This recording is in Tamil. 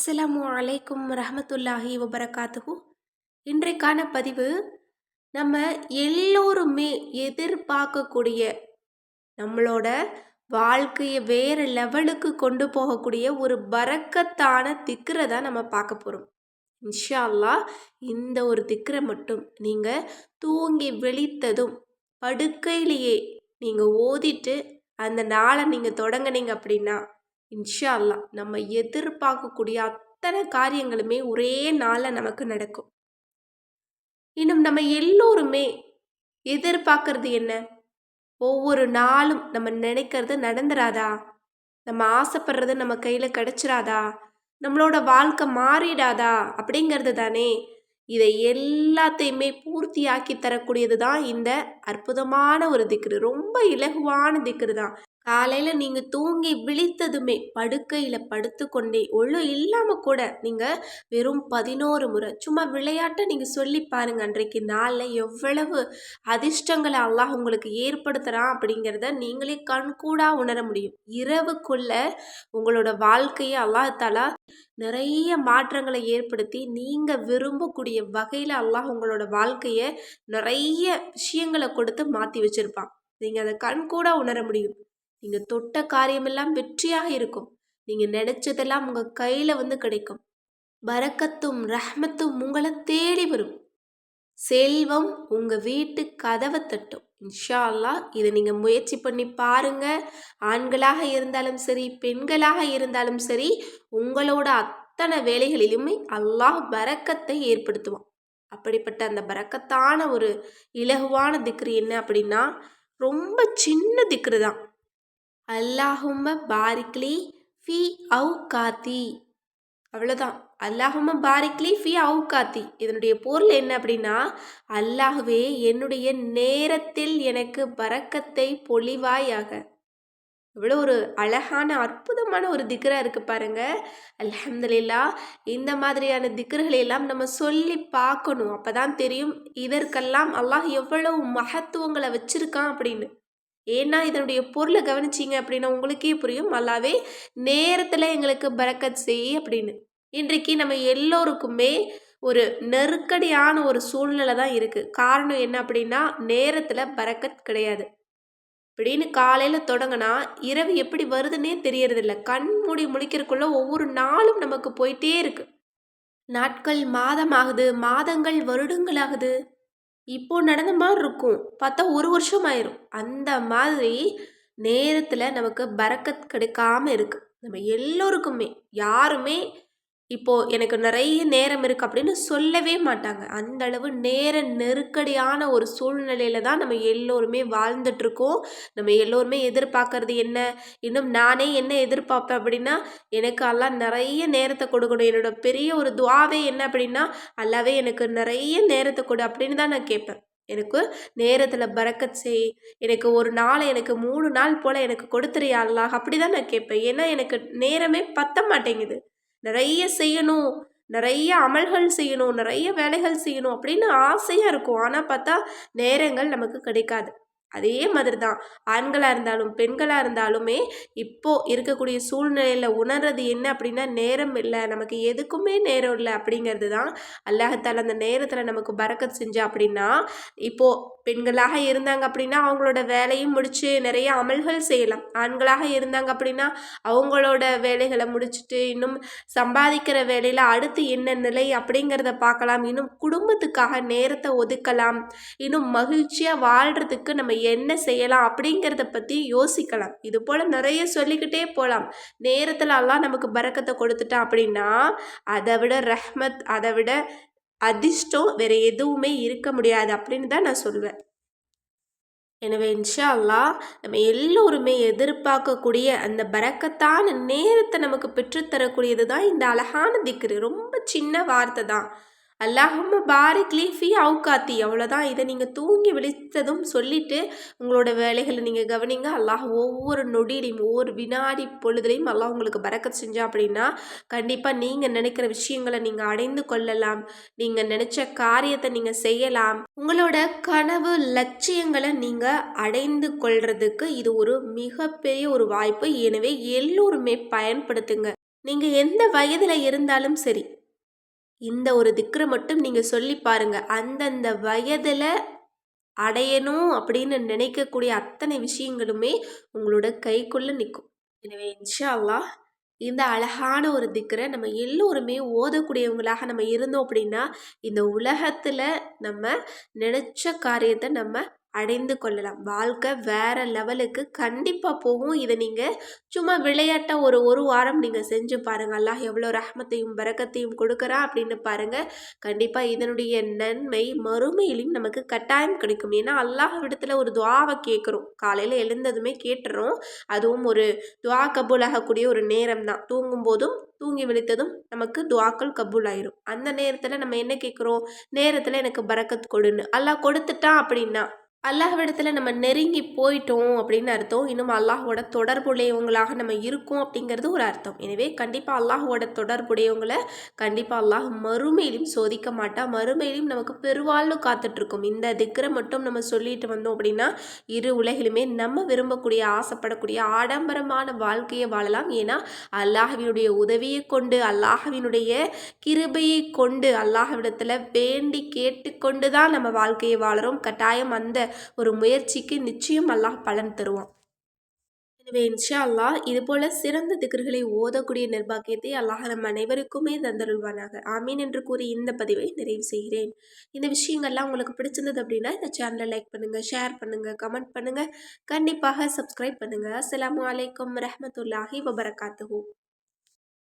அஸ்ஸலாமு அலைக்கும் ரஹமத்துல்லாஹி வபரகாத்துஹூ. இன்றைக்கான பதிவு நம்ம எல்லோருமே எதிர்பார்க்கக்கூடிய நம்மளோட வாழ்க்கையை வேறு லெவலுக்கு கொண்டு போகக்கூடிய ஒரு பறக்கத்தான திக்கரை தான் நம்ம பார்க்க போகிறோம் இன்ஷா அல்லாஹ் இந்த ஒரு திக்கரை மட்டும் நீங்கள் தூங்கி விழித்ததும் படுக்கையிலேயே நீங்கள் ஓதிட்டு அந்த நாளை நீங்கள் தொடங்குனீங்க அப்படின்னா இன்ஷா அல்லா நம்ம எதிர்பார்க்கக்கூடிய அத்தனை காரியங்களுமே ஒரே நாளில் நமக்கு நடக்கும். இன்னும் நம்ம எல்லோருமே எதிர்பார்க்கறது என்ன? ஒவ்வொரு நாளும் நம்ம நினைக்கிறது நடந்துராதா? நம்ம ஆசைப்படுறது நம்ம கையில் கிடச்சிராதா? நம்மளோட வாழ்க்கை மாறிடாதா? அப்படிங்கிறது தானே. இதை எல்லாத்தையுமே பூர்த்தியாக்கி தரக்கூடியது தான் இந்த அற்புதமான ஒரு திக்ரு. ரொம்ப இலகுவான திக்ரு தான். காலையில் நீங்கள் தூங்கி விழித்ததுமே படுக்கையில் படுத்துக்கொண்டே ஒழு இல்லாமல் கூட நீங்கள் வெறும் பதினோரு முறை சும்மா விளையாட்டை நீங்கள் சொல்லி பாருங்கள் அன்றைக்கு நாளில் எவ்வளவு அதிர்ஷ்டங்களை அல்லாஹ் உங்களுக்கு ஏற்படுத்துகிறான் அப்படிங்கிறத நீங்களே கண்கூடாக உணர முடியும். இரவுக்குள்ள உங்களோட வாழ்க்கையை அல்லாஹாலா நிறைய மாற்றங்களை ஏற்படுத்தி நீங்கள் விரும்பக்கூடிய வகையில் அல்லாஹ் உங்களோட வாழ்க்கையை நிறைய விஷயங்களை கொடுத்து மாற்றி வச்சுருப்பான். நீங்கள் அதை கண்கூடாக உணர முடியும். நீங்கள் தொட்ட காரியமெல்லாம் வெற்றியாக இருக்கும். நீங்கள் நினச்சதெல்லாம் உங்கள் கையில் வந்து கிடைக்கும். பரக்கத்தும் ரஹ்மத்தும் உங்களை தேடி வரும். செல்வம் உங்கள் வீட்டு கதவை தட்டும். இன்ஷா அல்லா இதை நீங்கள் முயற்சி பண்ணி பாருங்க. ஆண்களாக இருந்தாலும் சரி பெண்களாக இருந்தாலும் சரி உங்களோட அத்தனை வேலைகளிலுமே அல்லாஹ் பரக்கத்தை ஏற்படுத்துவான். அப்படிப்பட்ட அந்த பரக்கத்தான ஒரு இலகுவான திக்ரு என்ன அப்படின்னா ரொம்ப சின்ன திக்ரு தான். அல்லாஹும்ம பாரிக்லி ஃபி அவு காத்தி அவ்வளோதான் அல்லாஹும பாரிக்லி ஃபி அவு காத்தி இதனுடைய பொருள் என்ன அப்படின்னா அல்லாஹுவே என்னுடைய நேரத்தில் எனக்கு பறக்கத்தை பொழிவாயாக. இவ்வளோ ஒரு அழகான அற்புதமான ஒரு திக்ரா இருக்குது பாருங்க. அலமதுல்லா இந்த மாதிரியான திக்ருகளை எல்லாம் நம்ம சொல்லி பார்க்கணும். அப்போ தான் தெரியும் இதற்கெல்லாம் அல்லாஹ் எவ்வளவு மகத்துவங்களை வச்சுருக்கான் அப்படின்னு. ஏன்னா இதனுடைய பொருளை கவனிச்சிங்க அப்படின்னா உங்களுக்கே புரியும். அல்லாவே நேரத்தில் எங்களுக்கு பறக்கத் செய் அப்படின்னு. இன்றைக்கு நம்ம எல்லோருக்குமே ஒரு நெருக்கடியான ஒரு சூழ்நிலை தான் இருக்குது காரணம் என்ன அப்படின்னா நேரத்தில் பறக்கத் கிடையாது. அப்படின்னு காலையில் தொடங்கினா இரவு எப்படி வருதுன்னே தெரியறதில்ல. கண் மூடி முழிக்கிறதுக்குள்ள ஒவ்வொரு நாளும் நமக்கு போயிட்டே இருக்கு. நாட்கள் மாதமாகுது மாதங்கள் வருடங்களாகுது இப்போ நடந்த மாதிரி இருக்கும். பார்த்தா ஒரு வருஷம் ஆயிரும் அந்த மாதிரி நேரத்தில் நமக்கு பறக்கத் கிடைக்காம இருக்குது நம்ம எல்லோருக்குமே யாருமே இப்போது எனக்கு நிறைய நேரம் இருக்குது அப்படின்னு சொல்லவே மாட்டாங்க. அந்த அளவு நேர நெருக்கடியான ஒரு சூழ்நிலையில தான் நம்ம எல்லோருமே வாழ்ந்துட்டுருக்கோம். நம்ம எல்லோருமே எதிர்பார்க்கறது என்ன? இன்னும் நானே என்ன எதிர்பார்ப்பேன் அப்படின்னா எனக்கு எல்லாம் நிறைய நேரத்தை கொடுக்கணும். என்னோட பெரிய ஒரு துவாவே என்ன அப்படின்னா அல்லாவே எனக்கு நிறைய நேரத்தை கொடு அப்படின்னு தான் நான் கேட்பேன். எனக்கு நேரத்தில் பறக்கச் செய். எனக்கு ஒரு நாள் எனக்கு மூணு நாள் போல் எனக்கு கொடுத்துறியா அல்லாஹ்? அப்படி தான் நான் கேட்பேன். ஏன்னா எனக்கு நேரமே பத்த மாட்டேங்குது நிறைய செய்யணும் நிறைய அமல்கள் செய்யணும் நிறைய வேலைகள் செய்யணும் அப்படின்னு ஆசையாக இருக்கும். ஆனால் பார்த்தா நேரங்கள் நமக்கு கிடைக்காது. அதே மாதிரி தான் ஆண்களாக இருந்தாலும் பெண்களாக இருந்தாலுமே இப்போது இருக்கக்கூடிய சூழ்நிலையில் உணர்றது என்ன அப்படின்னா நேரம் இல்லை நமக்கு எதுக்குமே நேரம் இல்லை அப்படிங்கிறது தான் அல்லாஹத்தால் அந்த நேரத்தில் நமக்கு பறக்கத் செஞ்சா அப்படின்னா இப்போது பெண்களாக இருந்தாங்க அப்படின்னா அவங்களோட வேலையும் முடித்து நிறைய அமல்கள் செய்யலாம். ஆண்களாக இருந்தாங்க அப்படின்னா அவங்களோட வேலைகளை முடிச்சுட்டு இன்னும் சம்பாதிக்கிற வேலையில் அடுத்து என்ன நிலை அப்படிங்கிறத பார்க்கலாம். இன்னும் குடும்பத்துக்காக நேரத்தை ஒதுக்கலாம். இன்னும் மகிழ்ச்சியாக வாழ்கிறதுக்கு நம்ம என்ன செய்யலாம் அப்படிங்கிறத பற்றி யோசிக்கலாம். இது போல் நிறைய சொல்லிக்கிட்டே போகலாம் நேரத்தில் எல்லாம் நமக்கு பறக்கத்தை கொடுத்துட்டான் அப்படின்னா அதை விட ரஹ்மத் அதை விட அதிர்ஷ்டம் வேறு எதுவுமே இருக்க முடியாது அப்படின்னு தான் நான் சொல்வேன். எனவே இன்ஷா அல்லா நம்ம எல்லோருமே எதிர்பார்க்கக்கூடிய அந்த பறக்கத்தான நேரத்தை நமக்கு பெற்றுத்தரக்கூடியது தான் இந்த அழகான திக்ரு. ரொம்ப சின்ன வார்த்தை தான். அல்லாஹம் பாரிக்லி லீஃபி அவுகாத்தி. அவ்வளோதான் இதை நீங்கள் தூங்கி விழித்ததும் சொல்லிவிட்டு உங்களோட வேலைகளை நீங்கள் கவனிங்க. அல்லாஹ் ஒவ்வொரு நொடியிலையும் ஒவ்வொரு வினாடி பொழுதுலையும் அல்லாஹ் உங்களுக்கு பறக்க செஞ்சா அப்படின்னா கண்டிப்பாக நீங்கள் நினைக்கிற விஷயங்களை நீங்கள் அடைந்து கொள்ளலாம். நீங்கள் நினச்ச காரியத்தை நீங்கள் செய்யலாம். உங்களோட கனவு லட்சியங்களை நீங்கள் அடைந்து கொள்றதுக்கு இது ஒரு மிகப்பெரிய ஒரு வாய்ப்பு. எனவே எல்லோருமே பயன்படுத்துங்க. நீங்கள் எந்த வயதில் இருந்தாலும் சரி இந்த ஒரு திக்ரு மட்டும் நீங்கள் சொல்லி பாருங்க. அந்தந்த வயதில் அடையணும் அப்படின்னு நினைக்கக்கூடிய அத்தனை விஷயங்களுமே உங்களோட கைக்குள்ளே நிற்கும் எனவே இன்ஷா அல்லாஹ் இந்த அழகான ஒரு திக்கரை நம்ம எல்லோருமே ஓதக்கூடியவங்களாக நம்ம இருந்தோம் அப்படின்னா இந்த உலகத்தில் நம்ம நினச்ச காரியத்தை நம்ம அடைந்து கொள்ளலாம். வாழ்க்கை வேற லெவலுக்கு கண்டிப்பாக போகும். இதை நீங்கள் சும்மா விளையாட்டாக ஒரு ஒரு வாரம் நீங்கள் செஞ்சு பாருங்கள் அல்லாஹ் எவ்வளோ ரஹமத்தையும் பறக்கத்தையும் கொடுக்குறா அப்படின்னு பாருங்கள் கண்டிப்பாக இதனுடைய நன்மை மறுமையிலையும் நமக்கு கட்டாயம் கிடைக்கும். ஏன்னா அல்லாஹ் விடத்தில் ஒரு துவாவை கேட்குறோம். காலையில் எழுந்ததுமே கேட்டுறோம். அதுவும் ஒரு துவா கபூல் ஆகக்கூடிய ஒரு நேரம் தான் தூங்கும் போதும் தூங்கி விழித்ததும் நமக்கு துவாக்கள் கபூல் ஆயிரும் அந்த நேரத்தில் நம்ம என்ன கேட்குறோம்? நேரத்தில் எனக்கு பறக்கத் கொடுன்னு. அல்லாஹ் கொடுத்துட்டான் அப்படின்னா அல்லாஹ்விடத்தில் நம்ம நெருங்கி போயிட்டோம் அப்படின்னு அர்த்தம். இன்னும் அல்லாஹோட தொடர்புடையவங்களாக நம்ம இருக்கோம் அப்படிங்கிறது ஒரு அர்த்தம். எனவே கண்டிப்பாக அல்லாஹோட தொடர்புடையவங்களை கண்டிப்பாக அல்லாஹ் மறுமையிலும் சோதிக்க மாட்டா. மறுமையிலும் நமக்கு பெருவாழ்வு காத்துட்ருக்கும். இந்த திக்கரை மட்டும் நம்ம சொல்லிட்டு வந்தோம் அப்படின்னா இரு உலகிலுமே நம்ம விரும்பக்கூடிய ஆசைப்படக்கூடிய ஆடம்பரமான வாழ்க்கையை வாழலாம். ஏன்னா அல்லாஹவினுடைய உதவியை கொண்டு அல்லாஹவினுடைய கிருபையை கொண்டு அல்லாஹ்விடத்தில் வேண்டி கேட்டுக்கொண்டு தான் நம்ம வாழ்க்கையை வாழறோம். கட்டாயம் அந்த ஒரு முயற்சிக்கு நிச்சயம் அல்லாஹ் பலன் தருவான். எனவே இன்ஷா அல்லாஹ் இது போல சிறந்த திகர்களை ஓதக்கூடிய நிர்வாகியத்தை அல்லாஹ் நம் அனைவருக்குமே தந்தருள்வானாக. ஆமீன் என்று கூறி இந்த பதிவை நிறைவு செய்கிறேன். இந்த விஷயங்கள்லாம் உங்களுக்கு பிடிச்சிருந்தது அப்படின்னா இந்த சேனலை லைக் பண்ணுங்கள் ஷேர் பண்ணுங்கள் கமெண்ட் பண்ணுங்கள் கண்டிப்பாக சப்ஸ்கிரைப் பண்ணுங்கள் அஸ்லாம் வலைக்கம் ரஹமத்துல்லாஹி வபரகாத்துஹூ.